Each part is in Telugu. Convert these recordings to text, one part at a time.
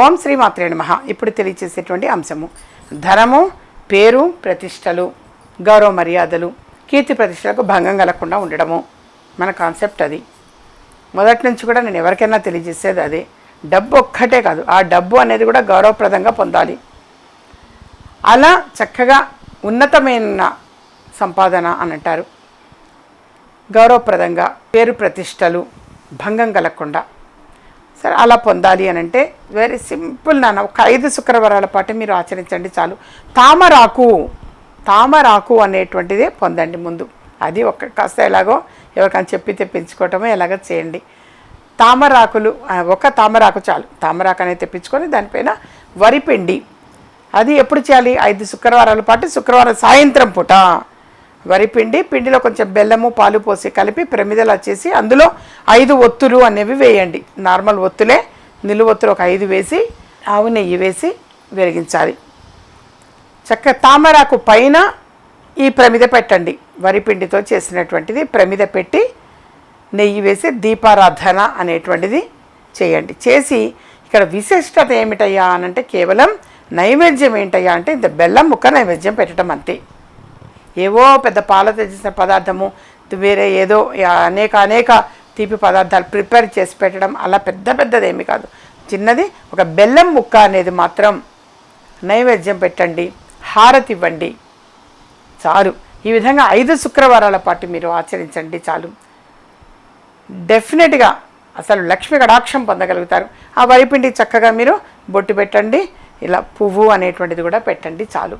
ఓం శ్రీ మాత్రే నమః. ఇప్పుడు తెలియచేసేటువంటి అంశము. ధనము పేరు ప్రతిష్టలు గౌరవ మర్యాదలు కీర్తి ప్రతిష్టలకు భంగం కలగకుండా ఉండడము. మన కాన్సెప్ట్ అది. మొదటి నుంచి కూడా నేను ఎవరికైనా తెలియజేసేది అదే. డబ్బు ఒక్కటే కాదు ఆ డబ్బు అనేది కూడా గౌరవప్రదంగా పొందాలి. అలా చక్కగా ఉన్నతమైన సంపాదన అని అంటారు. గౌరవప్రదంగా పేరు ప్రతిష్టలు భంగం కలగకుండా. సరే అలా పొందాలి అని అంటే వెరీ సింపుల్ నాన్న ఒక ఐదు శుక్రవారాల పాటు మీరు ఆచరించండి చాలు. తామరాకు తామరాకు అనేటువంటిదే పొందండి ముందు. అది ఒక కాస్త ఎలాగో ఎవరికైనా చెప్పి తెప్పించుకోవటమో ఎలాగో చేయండి. తామరాకులు ఒక తామరాకు చాలు. తామరాకు అనేది తెప్పించుకొని దానిపైన వరిపిండి. అది ఎప్పుడు చేయాలి? ఐదు శుక్రవారాల పాటు శుక్రవారం సాయంత్రం పూట. వరిపిండి పిండిలో కొంచెం బెల్లము పాలు పోసి కలిపి ప్రమిదలా చేసి అందులో ఐదు ఒత్తులు అనేవి వేయండి. నార్మల్ ఒత్తులే నిలువ ఒత్తులు ఒక ఐదు వేసి ఆవు నెయ్యి వేసి వెలిగించాలి. చక్క తామరాకు పైన ఈ ప్రమిద పెట్టండి. వరిపిండితో చేసినటువంటిది ప్రమిద పెట్టి నెయ్యి వేసి దీపారాధన అనేటువంటిది చేయండి. చేసి ఇక్కడ విశిష్టత ఏమిటయ్యా అనంటే కేవలం నైవేద్యం ఏంటయ్యా అంటే ఇంత బెల్లం ముక్క నైవేద్యం పెట్టడం అంతే. ఏవో పెద్ద పాలతో చేసిన పదార్థము వేరే ఏదో అనేక అనేక తీపి పదార్థాలు ప్రిపేర్ చేసి పెట్టడం అలా పెద్ద పెద్దది ఏమి కాదు. చిన్నది ఒక బెల్లం ముక్క అనేది మాత్రం నైవేద్యం పెట్టండి హారతి ఇవ్వండి. చాలు. ఈ విధంగా ఐదు శుక్రవారాల పాటు మీరు ఆచరించండి చాలు. డెఫినెట్గా అసలు లక్ష్మి కడాక్షం పొందగలుగుతారు. ఆ వరిపిండి చక్కగా మీరు బొట్టు పెట్టండి ఇలా పువ్వు అనేటువంటిది కూడా పెట్టండి చాలు.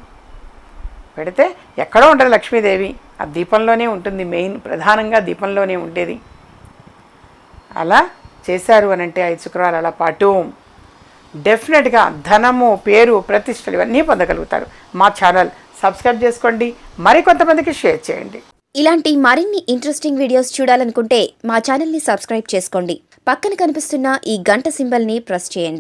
పెడితే ఎక్కడో ఉండదు లక్ష్మీదేవి. ఆ దీపంలోనే ఉంటుంది మెయిన్ ప్రధానంగా దీపంలోనే ఉండేది. అలా చేశారు అని అంటే ఐదు శుక్రవారాల అలా పాటు డెఫినెట్గా ధనము పేరు ప్రతిష్టలు ఇవన్నీ పొందగలుగుతారు. మా ఛానల్ సబ్స్క్రైబ్ చేసుకోండి మరికొంతమందికి షేర్ చేయండి. ఇలాంటి మరిన్ని ఇంట్రెస్టింగ్ వీడియోస్ చూడాలనుకుంటే మా ఛానల్ని సబ్స్క్రైబ్ చేసుకోండి. పక్కన కనిపిస్తున్న ఈ గంట సింబల్ని ప్రెస్ చేయండి.